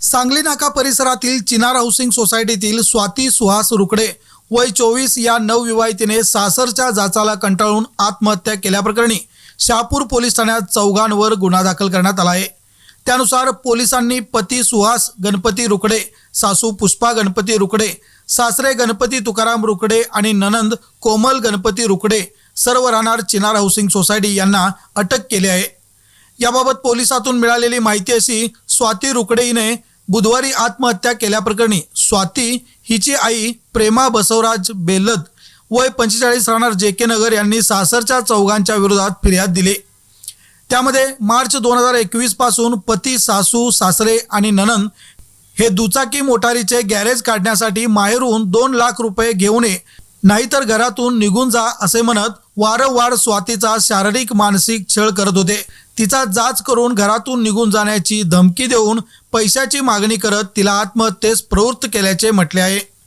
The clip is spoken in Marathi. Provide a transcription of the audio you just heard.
सांगली नाका परिसरातील चिनार हाऊसिंग सोसायटीतील स्वाती सुहास रुकडे वय चोवीस या नवविवाहितीने सासरच्या जाचाला कंटाळून आत्महत्या केल्याप्रकरणी शहापूर पोलीस ठाण्यात चौघांवर गुन्हा दाखल करण्यात आला आहे. त्यानुसार पोलिसांनी पती सुहास गणपती रुकडे सासू पुष्पा गणपती रुकडे सासरे गणपती तुकाराम रुकडे आणि ननंद कोमल गणपती रुकडे सर्व राहणार चिनार हाऊसिंग सोसायटी यांना अटक केली आहे. याबाबत पोलिसातून मिळालेली माहिती अशी स्वाती रुकडे हिने बुधवारी आत्महत्या केल्याप्रकरणी स्वाती हिची आई प्रेमा बसवराज बेलद वय पंचेचाळीस राहणार जे के नगर यांनी सासरच्या चौघांच्या विरोधात फिर्याद दिली. त्यामध्ये मार्च दोन हजार एकवीसपासून पती सासू सासरे आणि ननंद हे दुचाकी मोटारीचे गॅरेज काढण्यासाठी माहेरून दोन लाख रुपये घेऊन ये नाहीतर घरातून निघून जा असे म्हणत वारंवार स्वातीचा शारीरिक मानसिक छळ करत होते. तिचा जाच करून घरातून निघून जाण्याची धमकी देऊन पैशाची मागणी करत तिला आत्महत्येस प्रवृत्त केल्याचे म्हटले आहे.